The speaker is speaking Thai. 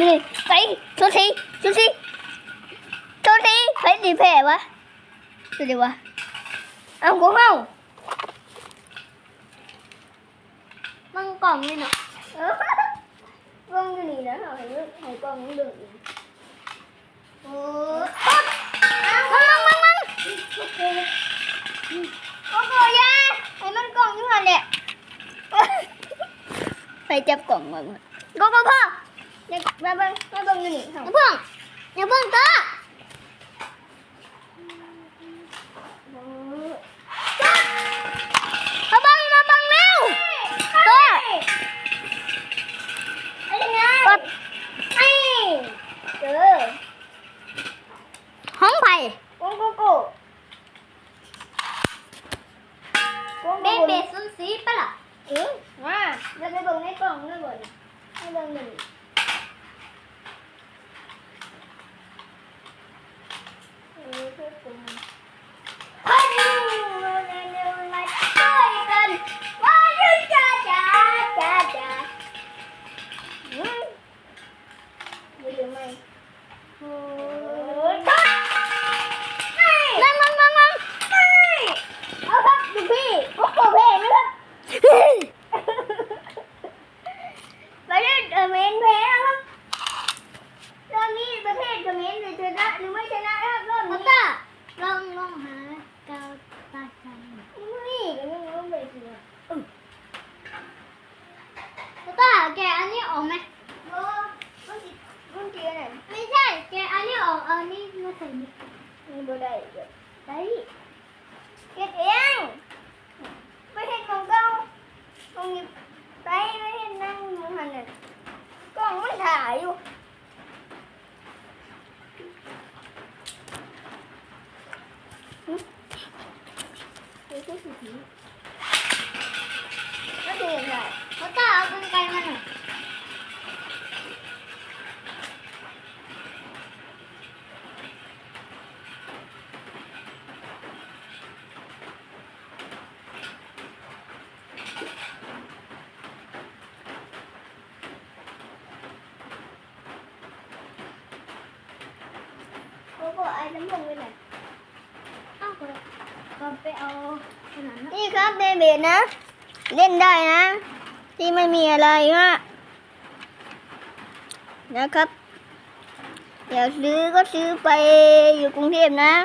นี่ไปชุดสีชุดสีชุดสีไปดีแผลวะชุดีวะเอากูเข้ามังกล่องนี่เนาะกล่องอยู่นี่นะเอาให้ให้กล่องมันเดือดอีกโอ้มันมันมันมันโอ้โหยาให้มันกล่องยุ่งหันเนี่ยไปจับกล่องมันก็ก็พอ อย่ามาเบิ่งมาเบิ่งอยู่นี่เฮาอย่าเพิ่งอย่าเพิ่งตามาบังมาบังเร็วตัวกดไอ้เจอห้องไผ่โกโกโก้เบเบซุนซีปะล่ะเออมาจะไปเบิ่งในกล่องด้วยบ่ดิให้เบิ่งหนึ่ง ประเทศเขมรแพ้ครับรอบนี้ประเทศเขมรจะชนะหรือไม่ชนะครับรอบนี้ตาลองลองหากาวตาชันนี่ก็ยังไม่ไปเสือตาแกอันนี้ออกไหมโอ้มันจิมันจีอะไรไม่ใช่ แกอันนี้ออกเอาอันนี้มาใส่นี่นี่บ่ได้เดี๋ยวได้เก็บเองไม่เห็นของเก่าตรงนี้ไปไม่เห็นนั่งอยู่หันน่ะก ล้องมันถ่ายอยู่ คือคือสีผีก็คืออะไรเขาตาเอากรรไกรมาหน่อยเขาบ อกไอ้น้ำมงไปไหนอ้าวก็ไปเอาขนาดนั้นนี่ครับเบเบนะ เล่นได้นะ ที่ไม่มีอะไรฮะนะครับอยากซื้อก็ซื้อไปอยู่กรุงเทพนะ